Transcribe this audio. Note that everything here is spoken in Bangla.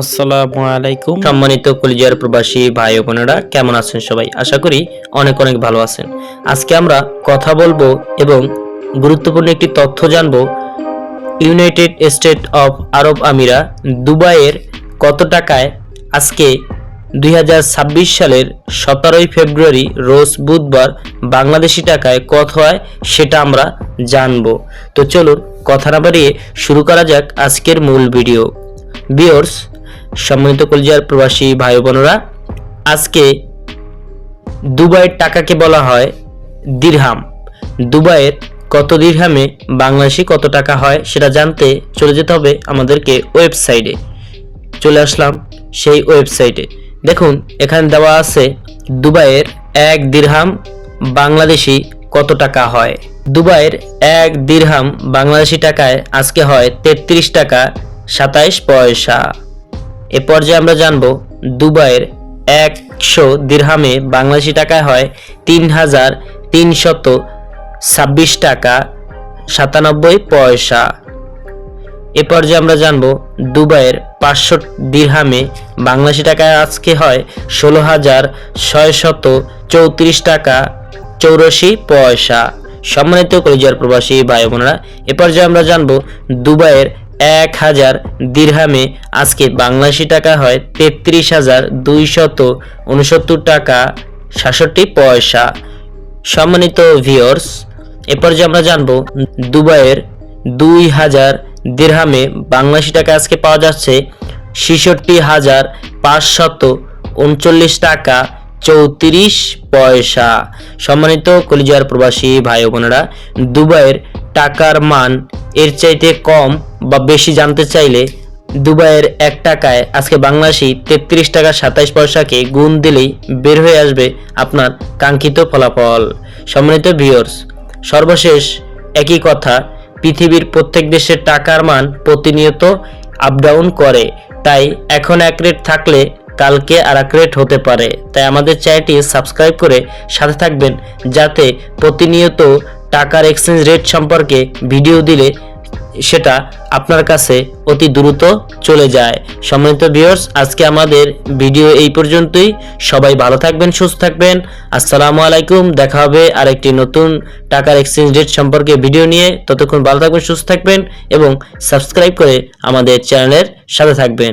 আসসালামু আলাইকুম। সম্মানিত কলিজার প্রবাসী ভাই বোনেরা, কেমন আছেন সবাই? আশা করি অনেক অনেক ভালো আছেন। আজকে আমরা কথা বলব এবং গুরুত্বপূর্ণ একটি তথ্য জানব, United State of Arab Emirates দুবাইয়ের কত টাকায় আজকে দুই হাজার ছাব্বিশ সালের সতেরোই ফেব্রুয়ারি, রোজ বুধবার বাংলাদেশি টাকায় কত হয় সেটা আমরা জানব। তো চলুন, কথা না বাড়িয়ে শুরু করা যাক আজকের মূল ভিডিও। বিয়র্স সম্মানিত কলিজার প্রবাসী ভাই বোনেরা, আজকে দুবাইয়ের টাকাকে বলা হয় দিরহাম। দুবাইয়ের কত দিরহামে বাংলাদেশি কত টাকা হয় সেটা জানতে চলে যেতে হবে আমাদেরকে ওয়েবসাইটে। চলে আসলাম সেই ওয়েবসাইটে। দেখুন, এখানে দেওয়া আছে দুবাইয়ের এক দিরহাম বাংলাদেশি কত টাকা হয়। দুবাইয়ের এক দিরহাম বাংলাদেশি টাকায় আজকে হয় তেত্রিশ টাকা সাতাইশ পয়সা। এ পর্যায়ে আমরা জানব, দুবাইয়ের একশো দিরহামে বাংলাদেশি টাকায় হয় তিন হাজার তিনশত ছাব্বিশ টাকা সাতানব্বই পয়সা। এ পর্যায়ে আমরা জানব, দুবাইয়ের পাঁচশো দিরহামে বাংলাদেশি টাকায় আজকে হয় ষোলো হাজার ছয়শত চৌত্রিশ টাকা চৌরাশি পয়সা। সম্মানিত কলিজার প্রবাসী ভাই বোনেরা, এ পর্যায়ে আমরা জানব, দুবাইয়ের এক হাজার দিরহামে। আজকে বাংলাদেশি টাকা হয় তেত্রিশ হাজার দুইশত উনসত্তর টাকা সাতষট্টি পয়সা। সম্মানিত ভিওর্স এ পর্যায়ে আমরা জানব দুবাইয়ের দুই হাজার দিরহামে বাংলাদেশি টাকা আজকে পাওয়া যাচ্ছে ছেষট্টি হাজার পাঁচশত উনচল্লিশ টাকা চৌত্রিশ পয়সা। সম্মানিত কলিজার প্রবাসী ভাই বোনেরা, দুবাইয়ের টাকার মান এর চাইতে কম বা বেশি জানতে চাইলে দুবাইয়ের এক টাকায় আজকে বাংলাদেশি তেত্রিশ টাকা সাতাইশ পয়সাকে গুণ দিলেই বের হয়ে আসবে আপনার কাঙ্ক্ষিত ফলাফল। সম্মানিত ভিউয়ার্স সর্বশেষ একই কথা, পৃথিবীর প্রত্যেক দেশের টাকার মান প্রতিনিয়ত আপ ডাউন করে। তাই এখন এক রেট থাকলে কালকে আর এক রেট হতে পারে। তাই আমাদের চ্যানেলটি সাবস্ক্রাইব করে সাথে থাকবেন, যাতে প্রতিনিয়ত টাকার এক্সচেঞ্জ রেট সম্পর্কে ভিডিও দিলে সেটা আপনার কাছে অতি দ্রুত চলে যায়। সম্মানিত ভিউয়ার্স আজকে আমাদের ভিডিও এই পর্যন্তই। সবাই ভালো থাকবেন, সুস্থ থাকবেন। আসসালামু আলাইকুম, দেখা হবে আরেকটি নতুন টাকার এক্সচেঞ্জ রেট সম্পর্কে ভিডিও নিয়ে। ততক্ষণ ভালো থাকবেন, সুস্থ থাকবেন এবং সাবস্ক্রাইব করে আমাদের চ্যানেলের সাথে থাকবেন।